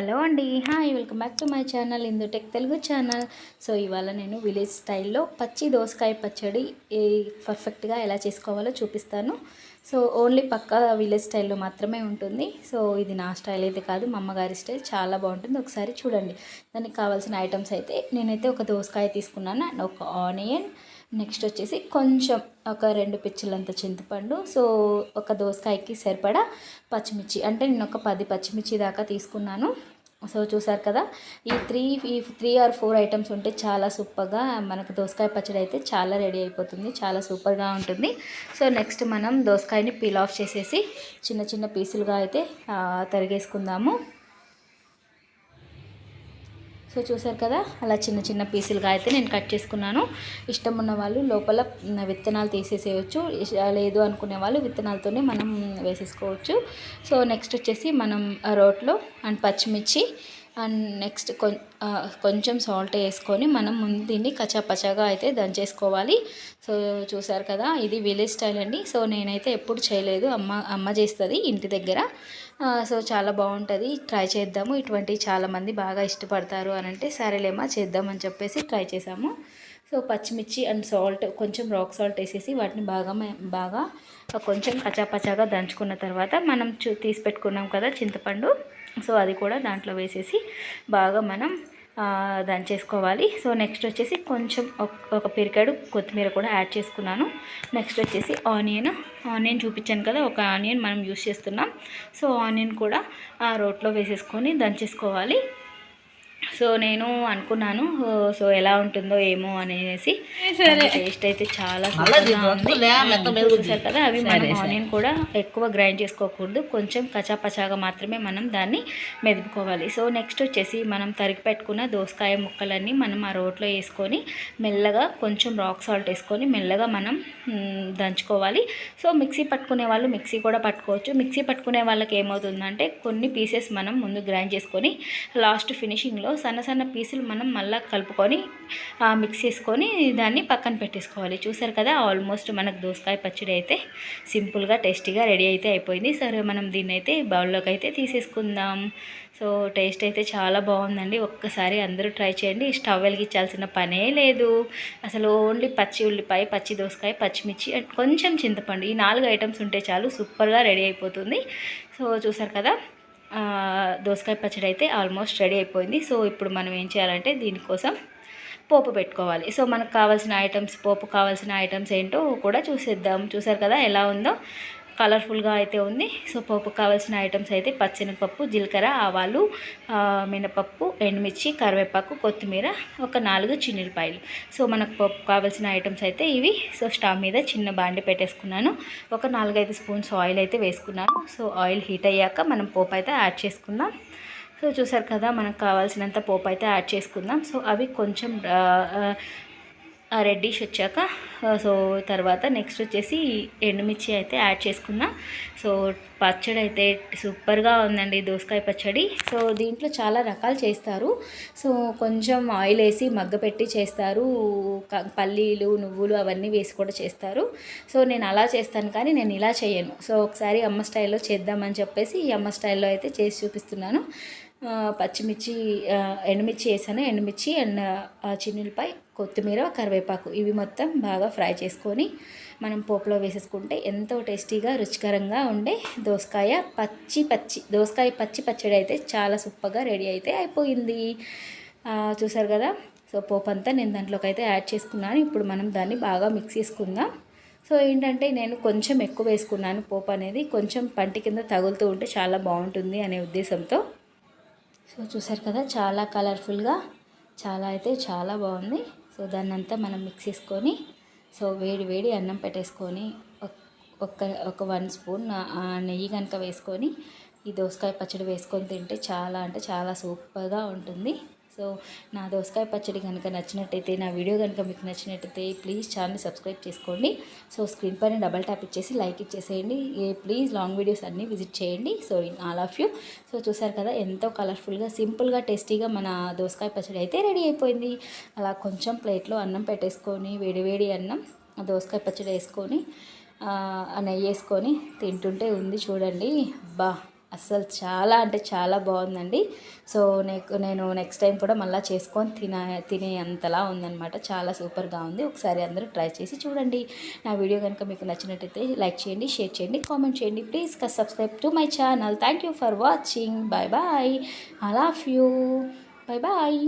Hello అండి. Hi welcome back to my channel Indu tech Telugu channel. So ఇవాళ నేను village స్టైల్లో పచ్చి దోసకాయ పచ్చడి పర్ఫెక్ట్గా ఎలా చేసుకోవాలో చూపిస్తాను. సో ఓన్లీ పక్కా విలేజ్ స్టైల్లో మాత్రమే ఉంటుంది. సో ఇది నా స్టైల్ అయితే కాదు మా అమ్మగారి స్టైల్ చాలా బాగుంటుంది. ఒకసారి చూడండి. దానికి కావాల్సిన ఐటమ్స్ అయితే నేనైతే ఒక దోసకాయ తీసుకున్నాను అండ్ ఒక ఆనియన్. నెక్స్ట్ వచ్చేసి కొంచెం ఒక రెండు పిచ్చిలంత చింతపండు. సో ఒక దోసకాయకి సరిపడా పచ్చిమిర్చి. అంటే నేను ఒక పది పచ్చిమిర్చి దాకా తీసుకున్నాను. సో చూసారు కదా? ఈ త్రీ ఈ త్రీ ఆర్ ఫోర్ ఐటమ్స్ ఉంటే చాలా సూపర్గా మనకు దోసకాయ పచ్చడి అయితే చాలా రెడీ అయిపోతుంది చాలా సూపర్గా ఉంటుంది. సో నెక్స్ట్ మనం దోసకాయని పీల్ ఆఫ్ చేసేసి చిన్న చిన్న పీసులుగా అయితే తరిగేసుకుందాము. సో చూసారు కదా అలా చిన్న చిన్న పీసులుగా అయితే నేను కట్ చేసుకున్నాను. ఇష్టం ఉన్న వాళ్ళు లోపల విత్తనాలు తీసేసేయచ్చు. లేదు అనుకునే వాళ్ళు విత్తనాలతోనే మనం వేసేసుకోవచ్చు. సో నెక్స్ట్ వచ్చేసి మనం ఆ రోట్లో అండ్ పచ్చిమిర్చి అండ్ నెక్స్ట్ కొం కొంచెం సాల్ట్ వేసుకొని మనం ముందు దీన్ని కచాపచాగా అయితే దంచేసుకోవాలి. సో చూసారు కదా ఇది విలేజ్ స్టైల్ అండి. సో నేనైతే ఎప్పుడు చేయలేదు. అమ్మ అమ్మ చేస్తుంది ఇంటి దగ్గర. సో చాలా బాగుంటుంది. ట్రై చేద్దాము. ఇటువంటివి చాలామంది బాగా ఇష్టపడతారు అని అంటే సరేలేమా చేద్దామని చెప్పేసి ట్రై చేసాము. సో పచ్చిమిర్చి అండ్ సాల్ట్ కొంచెం రాక్ సాల్ట్ వేసేసి వాటిని బాగా బాగా కొంచెం కచాపచాగా దంచుకున్న తర్వాత మనం చూ తీసి పెట్టుకున్నాం కదా చింతపండు. సో అది కూడా దాంట్లో వేసేసి బాగా మనం దంచేసుకోవాలి. సో నెక్స్ట్ వచ్చేసి కొంచెం ఒక- ఒక పిరికాడు కొత్తిమీర కూడా యాడ్ చేసుకున్నాను. నెక్స్ట్ వచ్చేసి ఆనియన్. ఆనియన్ చూపించాను కదా ఒక ఆనియన్ మనం యూస్ చేస్తున్నాం. సో ఆనియన్ కూడా ఆ రోట్లో వేసేసుకొని దంచేసుకోవాలి. సో నేను అనుకున్నాను సో ఎలా ఉంటుందో ఏమో అనేసి. టేస్ట్ అయితే చాలా చూసారు కదా అవి మనం ఆనియన్ కూడా ఎక్కువ గ్రైండ్ చేసుకోకూడదు కొంచెం కచాపచాగా మాత్రమే మనం దాన్ని మెదుపుకోవాలి. సో నెక్స్ట్ వచ్చేసి మనం తరిగి పెట్టుకున్న దోసకాయ ముక్కలన్నీ మనం ఆ రోట్లో వేసుకొని మెల్లగా కొంచెం రాక్ సాల్ట్ వేసుకొని మెల్లగా మనం దంచుకోవాలి. సో మిక్సీ పట్టుకునే వాళ్ళు మిక్సీ కూడా పట్టుకోవచ్చు. మిక్సీ పట్టుకునే వాళ్ళకి ఏమవుతుందంటే కొన్ని పీసెస్ మనం ముందు గ్రైండ్ చేసుకొని లాస్ట్ ఫినిషింగ్లో సన్న సన్న పీసులు మనం మళ్ళీ కలుపుకొని మిక్స్ చేసుకొని దాన్ని పక్కన పెట్టేసుకోవాలి. చూసారు కదా ఆల్మోస్ట్ మనకు దోసకాయ పచ్చడి అయితే సింపుల్గా టేస్టీగా రెడీ అయితే అయిపోయింది. సరే మనం దీన్ని అయితే బౌల్లోకి అయితే తీసేసుకుందాం. సో టేస్ట్ అయితే చాలా బాగుందండి. ఒక్కసారి అందరూ ట్రై చేయండి. స్టవ్ వెలిగించాల్సిన పనే లేదు. అసలు ఓన్లీ పచ్చి ఉల్లిపాయ పచ్చి దోసకాయ పచ్చిమిర్చి కొంచెం చింతపండు ఈ నాలుగు ఐటమ్స్ ఉంటే చాలు సూపర్గా రెడీ అయిపోతుంది. సో చూసారు కదా దోసకాయ పచ్చడి అయితే ఆల్మోస్ట్ రెడీ అయిపోయింది. సో ఇప్పుడు మనం ఏం చేయాలంటే దీనికోసం పోపు పెట్టుకోవాలి. సో మనకు కావాల్సిన ఐటమ్స్ పోపు కావాల్సిన ఐటమ్స్ ఏంటో కూడా చూసేద్దాం. చూసారు కదా ఎలా ఉందో? కలర్ఫుల్గా అయితే ఉంది. సో పప్పు కావాల్సిన ఐటమ్స్ అయితే పచ్చినపప్పు జీలకర్ర ఆవాలు మినపప్పు ఎండుమిర్చి కరివేపాకు కొత్తిమీర ఒక నాలుగు చిన్నిరపాయలు. సో మనకు పప్పు కావాల్సిన ఐటమ్స్ అయితే ఇవి. సో స్టవ్ మీద చిన్న బాండి పెట్టేసుకున్నాను. ఒక నాలుగైదు స్పూన్స్ ఆయిల్ అయితే వేసుకున్నాను. సో ఆయిల్ హీట్ అయ్యాక మనం పోపు అయితే యాడ్ చేసుకుందాం. సో చూసారు కదా మనకు కావాల్సినంత పోపు అయితే యాడ్ చేసుకుందాం. సో అవి కొంచెం రెడ్డిష్ వచ్చాక సో తర్వాత నెక్స్ట్ వచ్చేసి ఎండుమిర్చి అయితే యాడ్ చేసుకున్నా. సో పచ్చడి అయితే సూపర్గా ఉందండి దోసకాయ పచ్చడి. సో దీంట్లో చాలా రకాలు చేస్తారు. సో కొంచెం ఆయిల్ వేసి మగ్గపెట్టి చేస్తారు. పల్లీలు నువ్వులు అవన్నీ వేసి కూడా చేస్తారు. సో నేను అలా చేస్తాను కానీ నేను ఇలా చేయను. సో ఒకసారి అమ్మ స్టైల్లో చేద్దామని చెప్పేసి ఈ అమ్మ స్టైల్లో అయితే చేసి చూపిస్తున్నాను. పచ్చిమిర్చి ఎండుమిర్చి వేసాను. ఎండుమిర్చి అండ్ చిన్నులపై కొత్తిమీర కరివేపాకు ఇవి మొత్తం బాగా ఫ్రై చేసుకొని మనం పోపులో వేసేసుకుంటే ఎంతో టేస్టీగా రుచికరంగా ఉండే దోసకాయ పచ్చి పచ్చి. దోసకాయ పచ్చి పచ్చడి అయితే చాలా సూపర్గా రెడీ అయితే అయిపోయింది. చూసారు కదా? సో పోపు అంతా నేను దాంట్లోకి అయితే యాడ్ చేసుకున్నాను. ఇప్పుడు మనం దాన్ని బాగా మిక్స్ చేసుకుందాం. సో ఏంటంటే నేను కొంచెం ఎక్కువ వేసుకున్నాను పోపు అనేది. కొంచెం పంటి కింద తగులుతూ ఉంటే చాలా బాగుంటుంది అనే ఉద్దేశంతో. సో చూసారు కదా? చాలా కలర్ఫుల్గా చాలా అయితే చాలా బాగుంది. సో దాన్ని అంతా మనం మిక్స్ చేసుకొని సో వేడి వేడి అన్నం పెట్టేసుకొని ఒక ఒక్క ఒక వన్ స్పూన్ ఆ నెయ్యి కనుక వేసుకొని ఈ దోసకాయ పచ్చడి వేసుకొని తింటే చాలా అంటే చాలా సూపర్గా ఉంటుంది. సో నా దోసకాయ పచ్చడి కనుక నచ్చినట్టయితే నా వీడియో కనుక మీకు నచ్చినట్టయితే ప్లీజ్ ఛానల్ సబ్స్క్రైబ్ చేసుకోండి. సో స్క్రీన్ పైన డబల్ ట్యాప్ ఇచ్చేసి లైక్ ఇచ్చేసేయండి. ఏ ప్లీజ్ లాంగ్ వీడియోస్ అన్నీ విజిట్ చేయండి. So in all of you so చూసారు కదా ఎంతో కలర్ఫుల్గా సింపుల్గా టేస్టీగా మన దోసకాయ పచ్చడి అయితే రెడీ అయిపోయింది. అలా కొంచెం ప్లేట్లో అన్నం పెట్టేసుకొని వేడివేడి అన్నం ఆ దోసకాయ పచ్చడి వేసుకొని నెయ్యి వేసుకొని తింటుంటే ఉంది చూడండి. బా అస్సలు చాలా అంటే చాలా బాగుందండి. సో నేను నేను నెక్స్ట్ టైం కూడా మళ్ళీ చేసుకొని తిన తినే అంతలా ఉందన్నమాట. చాలా సూపర్గా ఉంది. ఒకసారి అందరూ ట్రై చేసి చూడండి. నా వీడియో కనుక మీకు నచ్చినట్టయితే లైక్ చేయండి షేర్ చేయండి కామెంట్ చేయండి. Please subscribe to my channel. Thank you for watching. Bye bye. I love you. Bye bye.